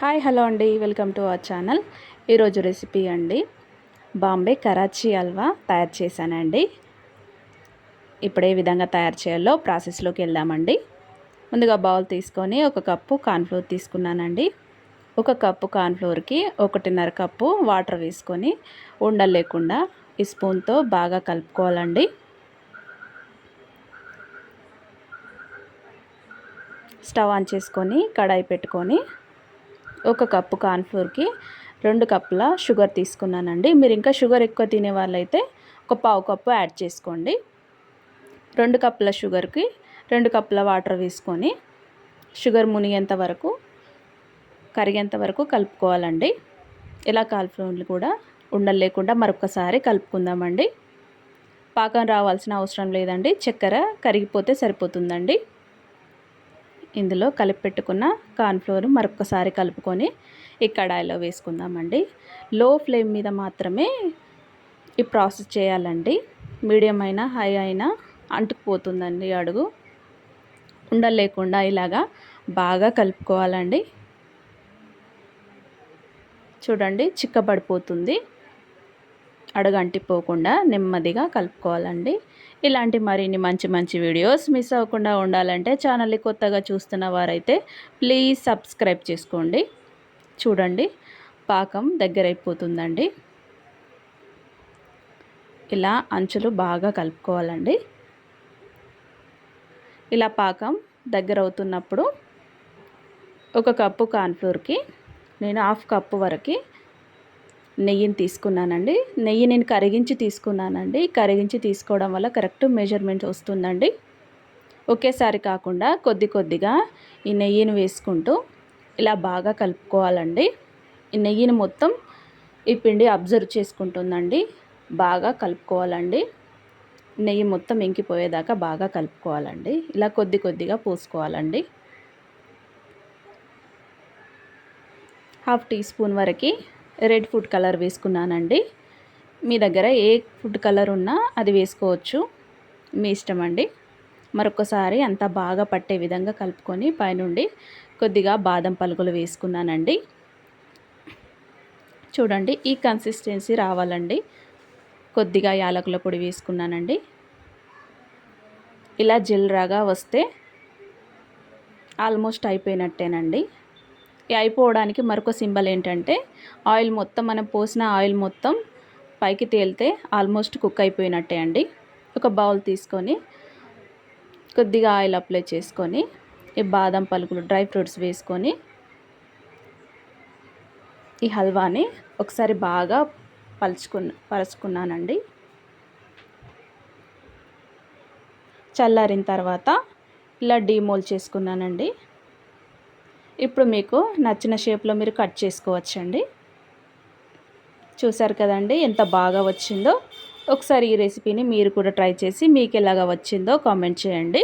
Hi hello అండి. Welcome to our channel. ఈరోజు recipe అండి బాంబే కరాచీ హల్వా తయారు చేశానండి. ఇప్పుడు ఏ విధంగా తయారు చేయాలో ప్రాసెస్లోకి వెళ్దామండి. ముందుగా బౌల్ తీసుకొని ఒక కప్పు కార్న్ఫ్లోర్ తీసుకున్నానండి. ఒక కప్పు కార్న్ఫ్లోర్కి ఒకటిన్నర కప్పు వాటర్ వేసుకొని ఉండలేకుండా ఈ స్పూన్తో బాగా కలుపుకోవాలండి. స్టవ్ ఆన్ చేసుకొని కడాయి పెట్టుకొని ఒక కప్పు కాన్ఫ్లోర్కి రెండు కప్పుల షుగర్ తీసుకున్నానండి. మీరు ఇంకా షుగర్ ఎక్కువ తినే వాళ్ళైతే ఒక పావు కప్పు యాడ్ చేసుకోండి. రెండు కప్పుల షుగర్కి రెండు కప్పుల వాటర్ వేసుకొని షుగర్ మునిగేంత వరకు కరిగేంత వరకు కలుపుకోవాలండి. ఇలా కాల్ఫ్లోర్లు కూడా ఉండలు లేకుండా మరొకసారి కలుపుకుందామండి. పాకం రావాల్సిన అవసరం లేదండి. చక్కెర కరిగిపోతే సరిపోతుందండి. ఇందులో కలిపి పెట్టుకున్న కార్న్ఫ్లోర్ మరొకసారి కలుపుకొని ఈ కడాయిలో వేసుకుందామండి. లో ఫ్లేమ్ మీద మాత్రమే ఈ ప్రాసెస్ చేయాలండి. మీడియం అయినా హై అయినా అంటుకుపోతుందండి అడుగు. ఉండలేకుండా ఇలాగా బాగా కలుపుకోవాలండి. చూడండి చిక్కబడిపోతుంది. అడుగంటిపోకుండా నెమ్మదిగా కలుపుకోవాలండి. ఇలాంటి మరిన్ని మంచి మంచి వీడియోస్ మిస్ అవ్వకుండా ఉండాలంటే ఛానల్ని కొత్తగా చూస్తున్న వారైతే ప్లీజ్ సబ్స్క్రైబ్ చేసుకోండి. చూడండి పాకం దగ్గరైపోతుందండి. ఇలా అంచులు బాగా కలుపుకోవాలండి. ఇలా పాకం దగ్గర అవుతున్నప్పుడు ఒక కప్పు కార్న్ఫ్లోర్కి నేను హాఫ్ కప్పు వరకు నెయ్యిని తీసుకున్నానండి. నెయ్యి నేను కరిగించి తీసుకున్నానండి. కరిగించి తీసుకోవడం వల్ల కరెక్ట్ మెజర్మెంట్ వస్తుందండి. ఒకేసారి కాకుండా కొద్ది కొద్దిగా ఈ నెయ్యిని వేసుకుంటూ ఇలా బాగా కలుపుకోవాలండి. ఈ నెయ్యిని మొత్తం ఈ పిండి అబ్జర్వ్ చేసుకుంటుందండి. బాగా కలుపుకోవాలండి. నెయ్యి మొత్తం ఇంకిపోయేదాకా బాగా కలుపుకోవాలండి. ఇలా కొద్ది కొద్దిగా పోసుకోవాలండి. హాఫ్ టీ స్పూన్ వరకు రెడ్ ఫుడ్ కలర్ వేసుకున్నానండి. మీ దగ్గర ఏ ఫుడ్ కలర్ ఉన్నా అది వేసుకోవచ్చు. మీ ఇష్టం అండి మరొకసారి అంతా బాగా పట్టే విధంగా కలుపుకొని పైనుండి కొద్దిగా బాదం పలుకులు వేసుకున్నానండి. చూడండి ఈ కన్సిస్టెన్సీ రావాలండి. కొద్దిగా యాలకుల పొడి వేసుకున్నానండి. ఇలా జిల్రాగా వస్తే ఆల్మోస్ట్ అయిపోయినట్టేనండి. అయిపోవడానికి మరొక సింబల్ ఏంటంటే ఆయిల్ మొత్తం మనం పోసిన ఆయిల్ మొత్తం పైకి తేలితే ఆల్మోస్ట్ కుక్ అయిపోయినట్టే అండి. ఒక బౌల్ తీసుకొని కొద్దిగా ఆయిల్ అప్లై చేసుకొని ఈ బాదం పలుకులు డ్రై ఫ్రూట్స్ వేసుకొని ఈ హల్వాని ఒకసారి బాగా పలుచుకున్న పరుచుకున్నానండి. చల్లారిన తర్వాత ఇలా డీమోల్ చేసుకున్నానండి. ఇప్పుడు మీకు నచ్చిన షేప్లో మీరు కట్ చేసుకోవచ్చండి. చూసారు కదండి ఎంత బాగా వచ్చిందో? ఒకసారి ఈ రెసిపీని మీరు కూడా ట్రై చేసి మీకు ఎలాగా వచ్చిందో కామెంట్ చేయండి.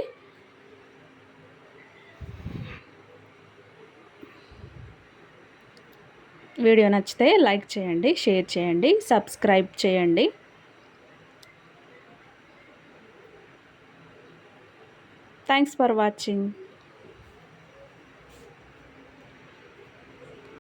వీడియో నచ్చితే లైక్ చేయండి షేర్ చేయండి సబ్స్క్రైబ్ చేయండి. Thanks for watching.